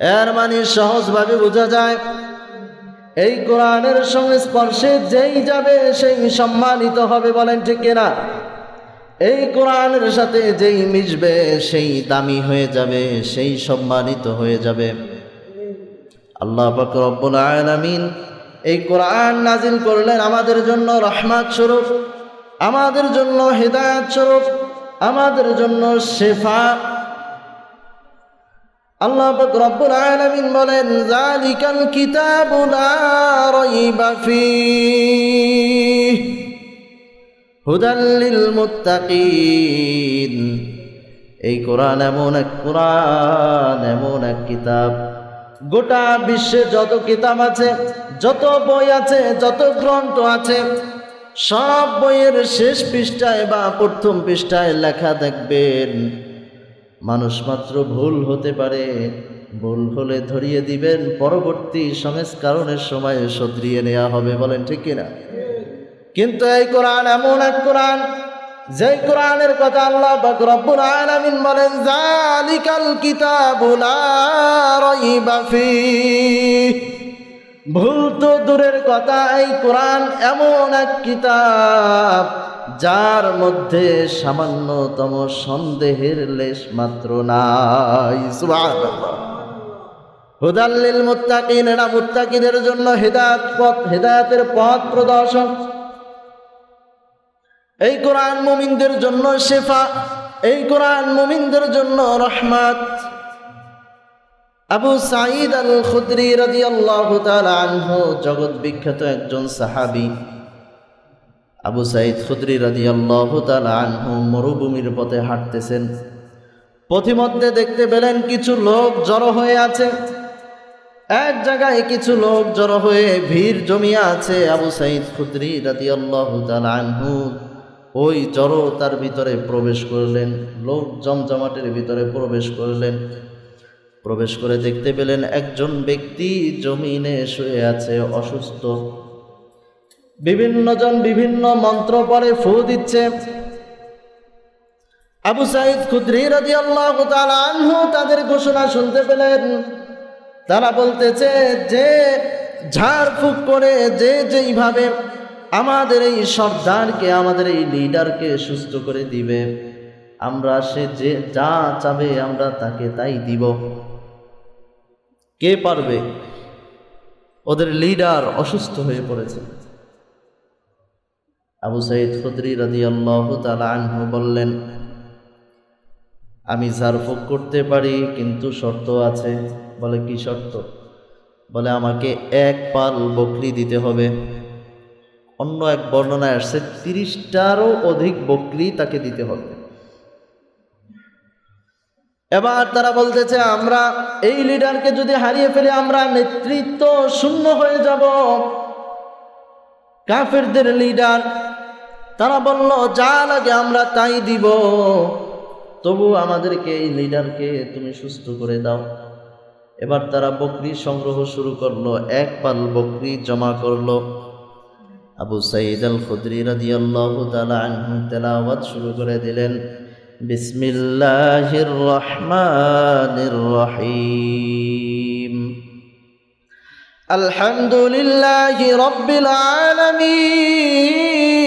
এর মানে সহজভাবে বোঝা যায়। এই কোরআনের সংস্পর্শে যেই যাবে, সেই সম্মানিত হবে বলেন ঠিক কিনা? এই কোরআনের সাথে যেই মিশবে, সেই দামি হয়ে যাবে, সেই সম্মানিত হয়ে যাবে। আল্লাহ রব্বুল আলামিন এই কোরআন নাজিল করলেন আমাদের জন্য রহমাত স্বরূপ, আমাদের জন্য হেদায়াত স্বরূপ, আমাদের জন্য শেফা আল্লাহ বলেন এই এমন এক এমন এক কিতাব। গোটা বিশ্বে যত কিতাব আছে, যত বই আছে, যত গ্রন্থ আছে, সব বইয়ের শেষ পৃষ্ঠায় বা প্রথম পৃষ্ঠায় লেখা দেখবেন। মানুষ মাত্র ভুল হতে পারে। ভুল হলে ধরিয়ে দিবেন, পরবর্তী সংস্করণের সময় সদরিয়ে নেওয়া হবে, বলেন ঠিক কিনা? কিন্তু এই কোরআন এমন এক কোরআন যে কোরআনের কথা আল্লাহ রব্বুল আলামিন বলেন জালিকাল কিতাবুল ভুল তো দূরের কথা, এই কোরআন এমন এক কিতাব যার মধ্যে সামান্যতম সন্দেহের লেশ মাত্র নাই। হুদাল্লিল মুত্তাকিন, এরা মুত্তাকিনের জন্য হেদায়েত পথ, হেদায়েতের পথ প্রদর্শক এই কোরআন মুমিনদের জন্য শেফা, এই কোরআন মুমিনদের জন্য রহমাত। আবু সাঈদ আল খুদরি রাদিয়াল্লাহু তাআলা আনহু জগৎ বিখ্যাত একজন সাহাবী। আবু সাঈদ খুদরি রাদিয়াল্লাহু তাআলা আনহু মরুভূমির পথে হাঁটতেছেন। পথিমধ্যে দেখতে পেলেন কিছু লোক জড়ো হয়ে আছে। এক জায়গায় কিছু লোক জড়ো হয়ে ভিড় জমিয়ে আছে আবু সাঈদ খুদরি রাদিয়াল্লাহু তাআলা আনহু। ওই জড়তার ভিতরে প্রবেশ করলেন, লোক জমজমাটের ভিতরে প্রবেশ করলেন। প্রবেশ করে দেখতে পেলেন একজন ব্যক্তি জমিনে শুয়ে আছে, অসুস্থ। বিভিন্ন জন বিভিন্ন মন্ত্র পরে ফু দিচ্ছে। আবু সাইদ খুদ্রি রাজি আল্লাহ আনহু তাদের ঘোষণা শুনতে পেলেন। তারা বলতেছে, যে ঝাড়ফুঁক করে, যে যেইভাবে আমাদের এই সর্দারকে, আমাদের এই লিডারকে সুস্থ করে দিবে, আমরা সে যে যা চাবে, আমরা তাকে তাই দিব। কে পারবে? ওদের লিডার অসুস্থ হয়ে পড়েছে। আবু সাইদ খুদরি রাজি আল্লাহ আনহু বললেন, আমি ঝাড়ফুঁক করতে পারি, কিন্তু শর্ত আছে। বলে, কি শর্ত? বলে, আমাকে এক পাল বকরি দিতে হবে। অন্য এক বর্ণনায় আসছে, তিরিশটারও অধিক বকরি তাকে দিতে হবে। এবার তারা বলতেছে, আমরা এই লিডারকে যদি হারিয়ে ফেলে, আমরা নেতৃত্ব শূন্য হয়ে যাব। কাফেরদের লিডার তারা বলল, যা লাগে আমরা তাই দিব। তবু আমাদেরকে এই লিডারকে তুমি সুস্থ করে দাও। এবার তারা বকরি সংগ্রহ শুরু করল, এক পাল বকরি জমা করল। আবু সাইদ আল খুদরি তাআলা আনহু তেলাওয়াত শুরু করে দিলেন, বিসমিল্লাহির রহমানির রহিম। আলহামদুলিল্লাহি রাব্বিল আলামিন।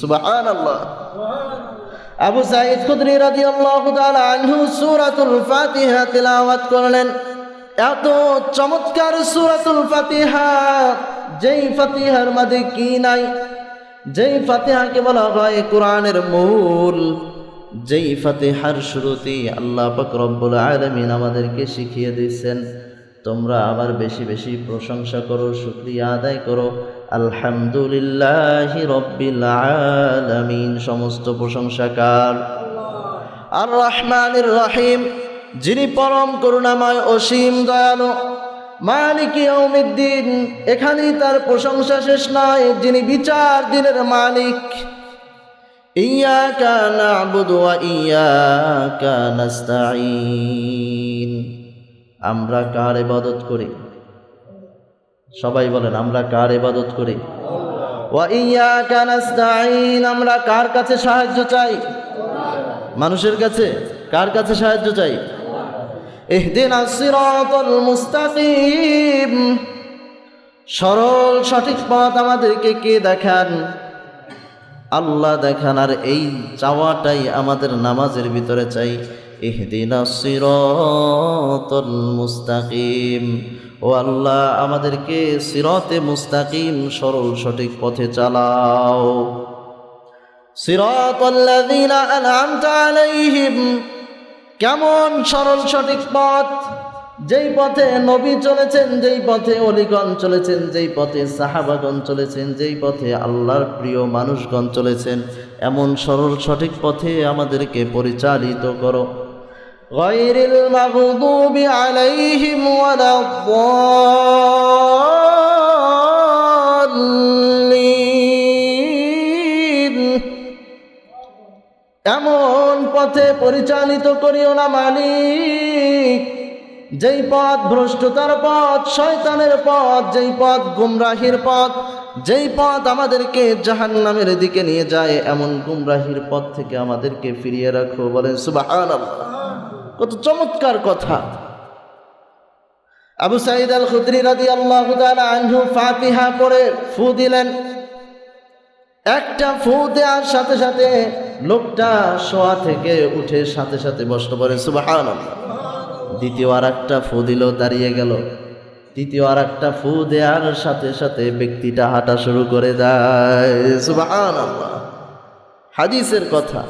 সুবাহান আল্লাহ আবু সাইদ খুদরি রাজি আল্লাহ আনহু সুরাতুল ফাতিহা তিলাওয়াত করলেন। এত চমৎকার সুরাতুল ফাতিহা, যেই ফাতিহার মাঝে কি নাই? যেই ফাতিহাকে বলা হয় কোরআনের মূল, যেই ফাতিহার শুরুতেই আল্লাহ পাক রব্বুল আলমিন আমাদেরকে শিখিয়ে দিচ্ছেন তোমরা আবার বেশি বেশি প্রশংসা করো, শুক্রিয়া আদায় করো। আলহামদুলিল্লাহ রব্বিল আলামিন। সমস্ত প্রশংসাকার। আর রহমানির রহিম। যিনি পরম করুণাময় অসীম দয়ালু। মালিক ইয়াউমিদ্দিন। এখানেই তার প্রশংসা শেষ নয় যিনি বিচার দিনের মালিক। ইয়াকা না'বুদু ওয়া ইয়াকা নাস্তাঈন। আমরা কার ইবাদত করি? সবাই বলেন, আমরা কার ইবাদত করি? আমরা কার কাছে সাহায্য চাই? মানুষের কাছে কার কাছে সাহায্য চাই? সরল, সঠিক পথ আমাদেরকে কে দেখান? আল্লাহ দেখান, আর এই চাওয়াটাই আমাদের নামাজের ভিতরে চাই। মুস্তাকিম ও আল্লাহ, আমাদেরকে সিরতে মুস্তাকিম সরল সঠিক পথে চালাও। আলাইহিম, কেমন সরল সঠিক পথ? যেই পথে নবী চলেছেন, যেই পথে অলিগণ চলেছেন, যেই পথে সাহাবাগণ চলেছেন, যেই পথে আল্লাহর প্রিয় মানুষগণ চলেছেন, এমন সরল সঠিক পথে আমাদেরকে পরিচালিত করো। গায়রিল মাগদুবি আলাইহিম ওয়ালাদ-দাল্লিন এমন পথে পরিচালিত করিও না মালিক। যেই পথ ভ্রষ্টতার পথ, শয়তানের পথ, যেই পথ গুমরাহির পথ, যেই পথ আমাদেরকে জাহান নামের দিকে নিয়ে যায়, এমন গুমরাহির পথ থেকে আমাদেরকে ফিরিয়ে রাখো, বলেন সুবাহান কত চমৎকার কথা। আবু সাইদ আল খুদ্রি রাদি আল্লাহ আনহু ফাতিহা পড়ে ফু দিলেন। একটা ফু দেওয়ার সাথে সাথে লোকটা শোয়া থেকে উঠে সাথে সাথে বসতে পারে সুবাহান দ্বিতীয় আর একটা ফু দিল দাঁড়িয়ে গেল। তৃতীয় আর একটা ফু দেওয়ার সাথে সাথে ব্যক্তিটা হাঁটা শুরু করে দেয় সুবাহান হাদিসের কথা।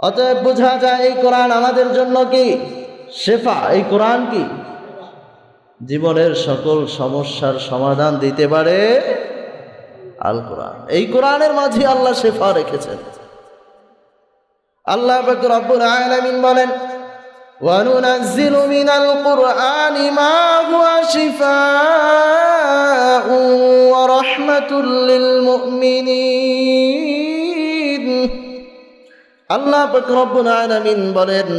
অতএব বোঝা যায় এই কোরআন আমাদের জন্য কি শেফা এই কোরআন কি জীবনের সকল সমস্যার সমাধান দিতে পারে আল কোরআন এই কোরআনের মাঝে আল্লাহ শেফা রেখেছেন আল্লাহ পাক রব্বুল আলামিন বলেন وننزل من القرآن ما هو شفاء ورحمة للمؤمنين আল্লাহ আলামিন বলেন,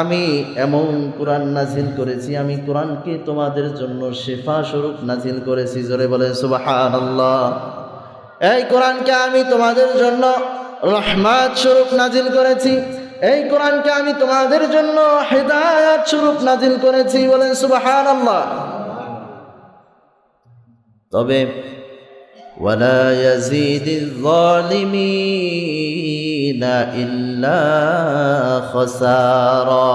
আমি এমন কোরআন নাজিল করেছি, আমি কোরআনকে তোমাদের জন্য শেফা স্বরূপ নাজিল করেছি। জোরে বলে সুবাহান আল্লাহ এই কোরআনকে আমি তোমাদের জন্য রহমাত স্বরূপ নাজিল করেছি। এই কোরআনকে আমি তোমাদের জন্য হৃদায়ত স্বরূপ নাজিল করেছি বলেন সুবাহান আল্লাহ তবে, ওয়ালা ইয়াজিদিল জালিমিন ইল্লা খসারা।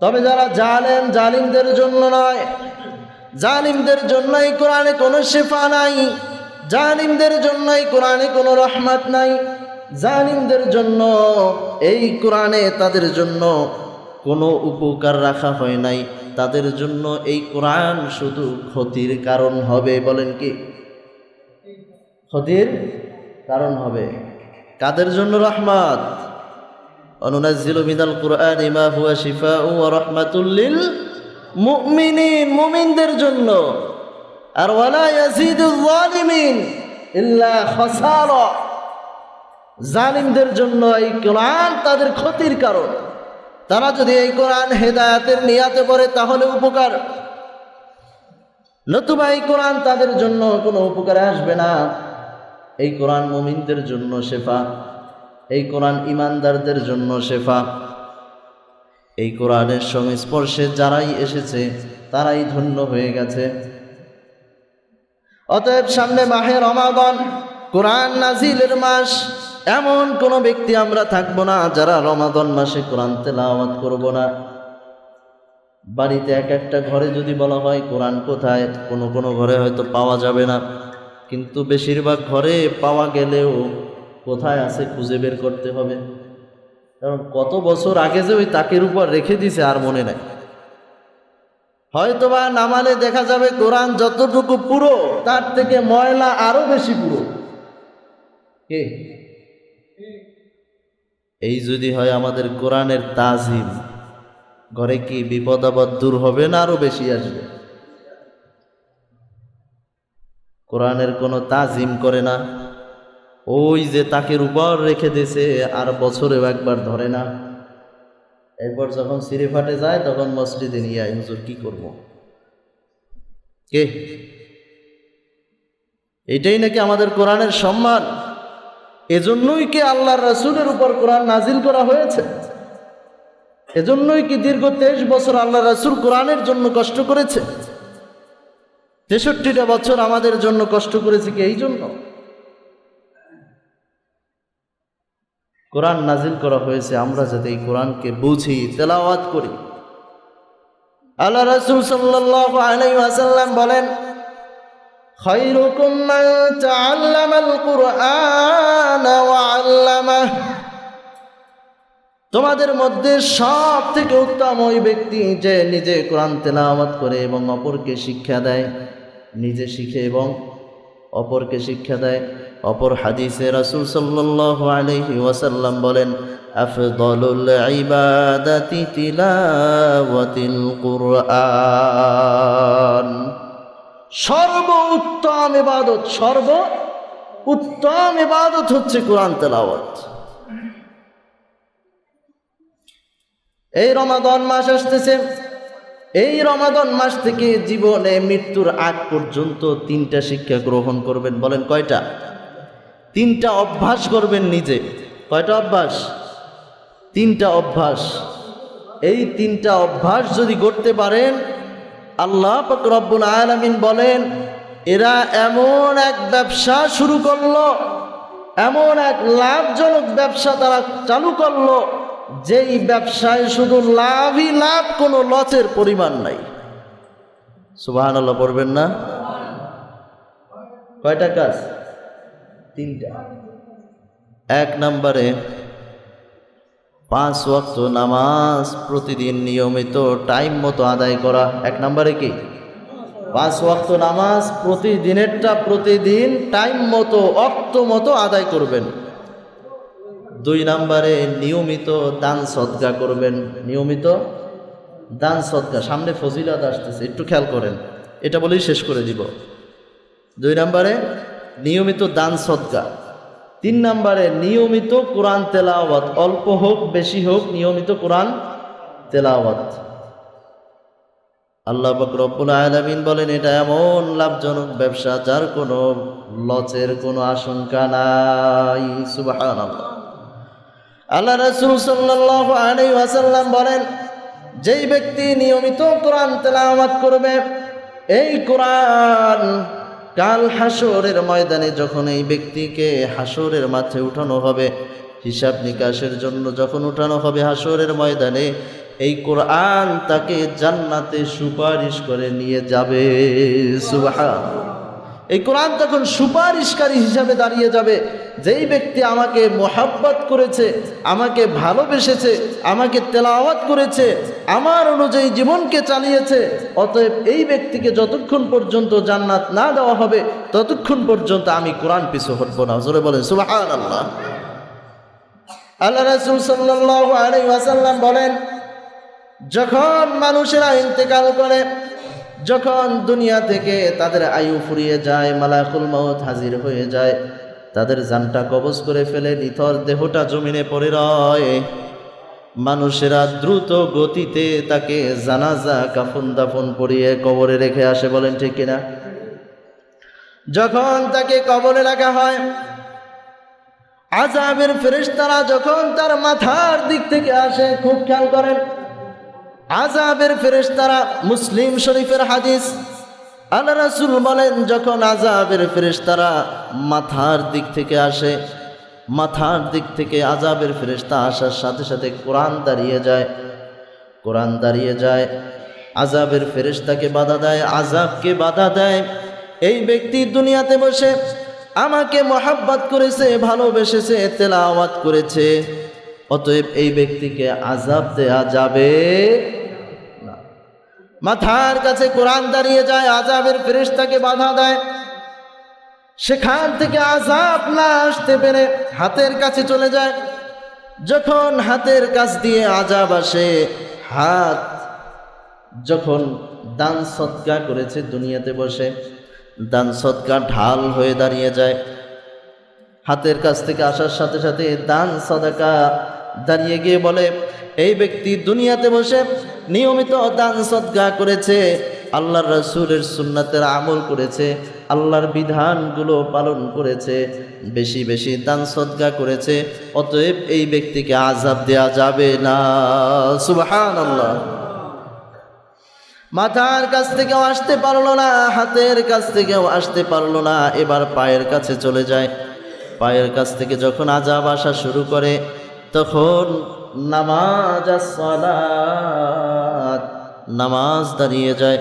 তবে যারা জালেম, জালিমদের জন্য নয়। জালিমদের জন্যই কোরআনে কোনো শেফা নাই। জালিমদের জন্যই কোরআনে কোনো রহমত নাই। জালিমদের জন্য এই কোরআনে তাদের জন্য কোনো উপকার রাখা হয় নাই। তাদের জন্য এই কোরআন শুধু ক্ষতির কারণ হবে, বলেন কি? ক্ষতির কারণ হবে। কাদের জন্য রহমত? অনুনাজিল মিনাল কোরআন ইমা হুয়া শিফা ও রহমাতুল্লিল মুমিনিন, মুমিনদের জন্য। আর ওয়ালা ইয়াজিদুল জালিমিন ইল্লা খাসারা। জালিমদের জন্য এই কোরআন তাদের ক্ষতির কারণ। তারা যদি এই কোরআন হেদায়াতের নিয়াতে পড়ে, তাহলে উপকার। নতুবা এই কোরআন তাদের জন্য কোনো উপকারে আসবে না। এই কোরআন মুমিনদের জন্য শেফা, এই কোরআন ইমানদারদের জন্য শেফা। এই কোরআনের সংস্পর্শে যারাই এসেছে, তারাই ধন্য হয়ে গেছে। অতএব সামনে মাহে রমাদন, কোরআন নাজিলের মাস, এমন কোনো ব্যক্তি আমরা থাকব না যারা রমাদন মাসে কোরআন তেলাওয়াত করব না। বাড়িতে এক একটা ঘরে যদি বলা হয়, কোরআন কোথায়? কোনো কোনো ঘরে হয়তো পাওয়া যাবে না। কিন্তু বেশিরভাগ ঘরে পাওয়া গেলেও কোথায় আছে খুঁজে বের করতে হবে। কারণ কত বছর আগে যে ওই তাকের উপর রেখে দিছে আর মনে নাই। হয়তোবা নামালে দেখা যাবে কোরআন যতটুকু পুরো, তার থেকে ময়লা আরও বেশি পুরো। কে? এই যদি হয় আমাদের কোরআনের তাজিম, ঘরে কি বিপদ আপদ দূর হবে না আরও বেশি আসবে? কোরআনের কোনো তাজিম করে না। ওই যে তাকের উপর রেখে দিয়েছে, আর বছরেও একবার ধরে না। এরপর যখন সিঁড়ি ফাটে যায়, তখন মসজিদে নিয়ে আয়, হুজুর, কি করব? কে? এটাই নাকি আমাদের কোরআনের সম্মান। এজন্যই কি আল্লাহর রাসূলের উপর কোরআন নাজিল করা হয়েছে? এজন্যই কি দীর্ঘ তেইশ বছর আল্লাহ রাসূল কোরআনের জন্য কষ্ট করেছে? তেষট্টিটা বছর আমাদের জন্য কষ্ট করেছে কি? এই জন্য। কোরআন নাজিল করা হয়েছে, আমরা যাতে এই কোরআনকে বুঝি, তেলাওয়াত করি। আল্লাহ রাসূল ওয়াসাল্লাম বলেন তাআল্লামাল কুরআন ওয়া আল্লামাহ। তোমাদের মধ্যে সব থেকে উত্তম ওই ব্যক্তি যে নিজে কোরআন তেলাওয়াত করে এবং অপরকে শিক্ষা দেয়। নিজে শিখে এবং অপরকে শিক্ষা দেয়। অপর হাদিসে রাসূল সাল্লাল্লাহু আলাইহি ওয়াসাল্লাম বলেন, আফদলুল ইবাদাতি তিলাওয়াতিল কুরআন। সর্ব উত্তম ইবাদত সর্ব উত্তম ইবাদত হচ্ছে কোরআন তেলাওয়াত। এই রমাদন মাস আসতেছে। এই রমাদন মাস থেকে জীবনে মৃত্যুর আগ পর্যন্ত তিনটা শিক্ষা গ্রহণ করবেন, বলেন কয়টা? তিনটা অভ্যাস করবেন নিজে। কয়টা অভ্যাস? তিনটা অভ্যাস। এই তিনটা অভ্যাস যদি করতে পারেন, আল্লাহ রব্বুল আলামিন বলেন, এরা এমন এক ব্যবসা শুরু করল, এমন এক লাভজনক ব্যবসা তারা চালু করল যেই ব্যবসায় শুধু লাভই লাভ, কোনো লসের পরিমাণ নাই। সুবাহান আল্লাহ পড়বেন না? কয়টা কাজ? তিনটা। এক নম্বরে, পাঁচ ওয়াক্ত নামাজ প্রতিদিন নিয়মিত টাইম মতো আদায় করা। এক নম্বরে কি? পাঁচ ওয়াক্ত নামাজ প্রতিদিনেরটা প্রতিদিন টাইম মতো, অক্ত মতো আদায় করবেন। দুই নাম্বারে নিয়মিত দান সদকা করবেন। নিয়মিত দান সদকা। সামনে ফজিলাত আসতেছে, একটু খেয়াল করেন। এটা বলেই শেষ করে দিব। দুই নম্বরে নিয়মিত দান সদকা। তিন নম্বরে নিয়মিত কোরআন তেলাওয়াত। অল্প হোক, বেশি হোক, নিয়মিত কোরআন তেলাওয়াত। আল্লাহ রব্বুল আলামিন বলেন, এটা এমন লাভজনক ব্যবসা যার কোনো লসের কোনো আশঙ্কা নাই। সুবহানাল্লাহ। আল্লাহ রাসূল সাল্লাল্লাহু আলাইহি ওয়াসাল্লাম বলেন, যেই ব্যক্তি নিয়মিত কোরআন তেলাওয়াত করবে, এই কোরআন কাল হাসরের ময়দানে যখন এই ব্যক্তিকে হাসরের মাঠে উঠানো হবে, হিসাব নিকাশের জন্য যখন উঠানো হবে হাসরের ময়দানে, এই কোরআন তাকে জান্নাতে সুপারিশ করে নিয়ে যাবে। সুবহান এই কোরআন তখন সুপারিশকারী হিসাবে দাঁড়িয়ে যাবে। যেই ব্যক্তি আমাকে মোহাব্বত করেছে, আমাকে ভালোবেসেছে, আমাকে তেলাওয়াত করেছে, আমার অনুযায়ী জীবনকে চালিয়েছে, অতএব এই ব্যক্তিকে যতক্ষণ পর্যন্ত জান্নাত না দেওয়া হবে, ততক্ষণ পর্যন্ত আমি কোরআন পিছু হটব না। জোরে বলেন সুবাহান আল্লাহ আল্লাহ রাসূল আলাইহি ওয়াসাল্লাম বলেন, যখন মানুষেরা ইন্তেকাল করে যখন দুনিয়া থেকে তাদের আয়ু ফুরিয়ে যায়, মালাকুল মৌত হাজির হয়ে যায়, তাদের জানটা কবজ করে ফেলে, নিথর দেহটা জমিনে পড়ে রয়। মানুষেরা দ্রুত গতিতে তাকে জানাজা কাফন দাফন পরিয়ে কবরে রেখে আসে, বলেন ঠিক কিনা? যখন তাকে কবরে রাখা হয় আজাবের ফেরেশতারা যখন তার মাথার দিক থেকে আসে, খুব খেয়াল করেন আজাবের ফেরেশতারা মুসলিম শরীফের হাদিস। আল্লাহ রাসূল বলেন, যখন আজাবের ফেরেশতারা মাথার দিক থেকে আসে, মাথার দিক থেকে আজাবের ফেরেশতা আসার সাথে সাথে কোরআন দাঁড়িয়ে যায়। কোরআন দাঁড়িয়ে যায় আজাবের ফেরেশতাকে বাধা দেয় আজাবকে বাধা দেয়। এই ব্যক্তি দুনিয়াতে বসে আমাকে মহাব্বত করেছে, ভালোবেসেছে, তেলাওয়াত করেছে। অতএব এই ব্যক্তিকে আজাব দেয়া যাবে মাথার কাছে কোরআন দাঁড়িয়ে যায় আজাবের ফেরেশতাকে বাধা দেয়। সেখান থেকে আজাব না আসতে পেরে হাতের কাছে চলে যায়। যখন হাতের কাছ দিয়ে আজাব আসে, হাত যখন দান সৎকা করেছে দুনিয়াতে বসে, দান সৎকা ঢাল হয়ে দাঁড়িয়ে যায়। হাতের কাছ থেকে আসার সাথে সাথে দান সদাকা দাঁড়িয়ে গিয়ে বলে, এই ব্যক্তি দুনিয়াতে বসে নিয়মিত দান সদকা করেছে, আল্লাহর রসুলের সুন্নাতের আমল করেছে, আল্লাহর বিধানগুলো পালন করেছে, বেশি বেশি দান সদকা করেছে, অতএব এই ব্যক্তিকে আজাব দেয়া যাবে না। সুবহান আল্লাহ মাথার কাছ থেকেও আসতে পারল না, হাতের কাছ থেকেও আসতে পারল না, এবার পায়ের কাছে চলে যায়। পায়ের কাছ থেকে যখন আজাব আসা শুরু করে, তখন নামাজ সালাত, নামাজ দাঁড়িয়ে যায়।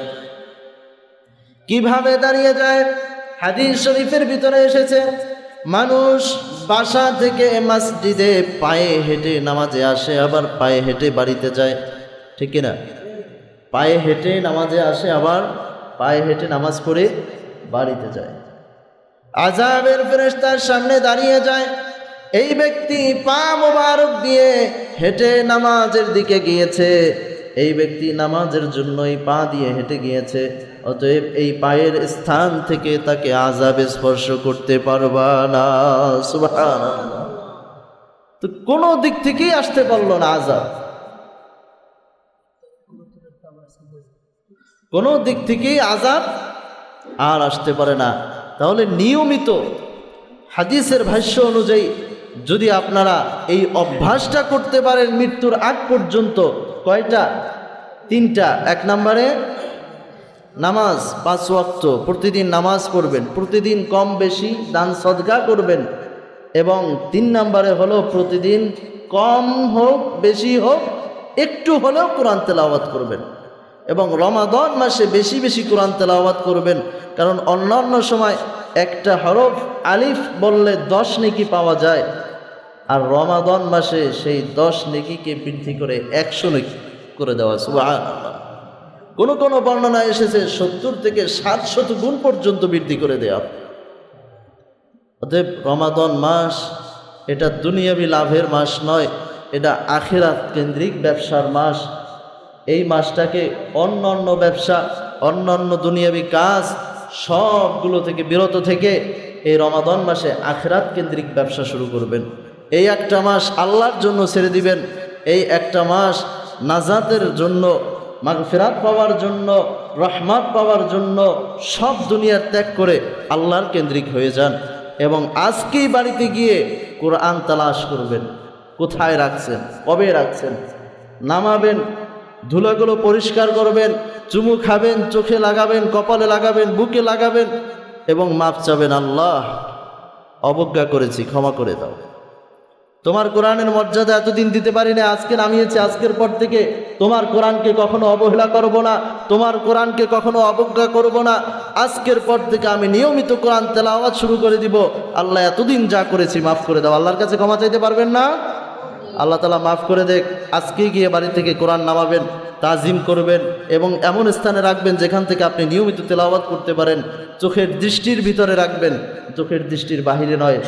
কীভাবে দাঁড়িয়ে যায়? হাদিস শরীফের ভিতরে এসেছে মানুষ বাসা থেকে মসজিদে পায়ে হেঁটে নামাজে আসে আবার পায়ে হেঁটে বাড়িতে যায়। ঠিক না? পায়ে হেঁটে নামাজে আসে আবার পায়ে হেঁটে নামাজ পড়ে বাড়িতে যায়। আজাবের ফেরেশতার সামনে দাঁড়িয়ে যায়। এই ব্যক্তি পা মোবারক দিয়ে হেঁটে নামাজের দিকে গিয়েছে। এই ব্যক্তি নামাজের জন্যই পা দিয়ে হেঁটে গিয়েছে। অতএব এই পায়ের স্থান থেকে তাকে আজাবে স্পর্শ করতে পারবা না। তো কোনো দিক থেকেই আসতে পারল না আজাব কোনো দিক থেকেই আজাব আর আসতে পারে না। তাহলে নিয়মিত হাদিসের ভাষ্য অনুযায়ী যদি আপনারা এই অভ্যাসটা করতে পারেন মৃত্যুর আগ পর্যন্ত, কয়টা? তিনটা। এক নম্বরে, নামাজ পাঁচ ওয়াক্ত, প্রতিদিন নামাজ পড়বেন, প্রতিদিন কম বেশি দান সদকা করবেন। এবং তিন নম্বরে হলো প্রতিদিন কম হোক, বেশি হোক, একটু হলেও কোরআন তেলাওয়াত করবেন। এবং রমাদন মাসে বেশি বেশি কোরআন তেলাওয়াত করবেন। কারণ অন্যান্য সময় একটা হরফ আলিফ বললে দশ নেকি পাওয়া যায়। আর রমাদন মাসে সেই দশ নেকিকে বৃদ্ধি করে একশো নেকি করে দেওয়া কোনো কোনো বর্ণনা এসেছে সত্তর থেকে সাতশত গুণ পর্যন্ত বৃদ্ধি করে দেওয়া অতএব রমাদন মাস এটা দুনিয়াবি লাভের মাস নয়, এটা আখেরাত কেন্দ্রিক ব্যবসার মাস। এই মাসটাকে অন্য অন্য ব্যবসা অন্য অন্য দুনিয়াবি কাজ সবগুলো থেকে, বিরত থেকে এই রমাদন মাসে আখেরাত কেন্দ্রিক ব্যবসা শুরু করবেন। এই একটা মাস আল্লাহর জন্য ছেড়ে দিবেন। এই একটা মাস নাজাতের জন্য, মাগফিরাত পাওয়ার জন্য, রহমাত পাওয়ার জন্য সব দুনিয়ার ত্যাগ করে আল্লাহর কেন্দ্রিক হয়ে যান এবং আজকেই বাড়িতে গিয়ে কোরআন তালাশ করবেন। কোথায় রাখছেন? কবে রাখছেন? নামাবেন? ধুলাগুলো পরিষ্কার করবেন, চুমু খাবেন, চোখে লাগাবেন, কপালে লাগাবেন, বুকে লাগাবেন এবং মাপ চাবেন আল্লাহ। অবজ্ঞা করেছি, ক্ষমা করে দাও। তোমার কোরআনের মর্যাদা এতদিন দিতে পারি না আজকে নামিয়েছে, আজকের পর থেকে তোমার কোরআনকে কখনো অবহেলা করব না, তোমার কোরআনকে কখনো অবজ্ঞা করব না। আজকের পর থেকে আমি নিয়মিত কোরআন তেলাওয়াত শুরু করে দিব। আল্লাহ এতদিন যা করেছি, মাফ করে দাও। আল্লাহর কাছে ক্ষমা চাইতে পারবেন না? আল্লাহ তালা মাফ করে দেখ, আজকে গিয়ে বাড়ি থেকে কোরআন নামাবেন, তাজিম করবেন এবং এমন স্থানে রাখবেন যেখান থেকে আপনি নিয়মিত তেলাওয়াত করতে পারেন, চোখের দৃষ্টির ভিতরে রাখবেন, চোখের দৃষ্টির বাহিরে নয়।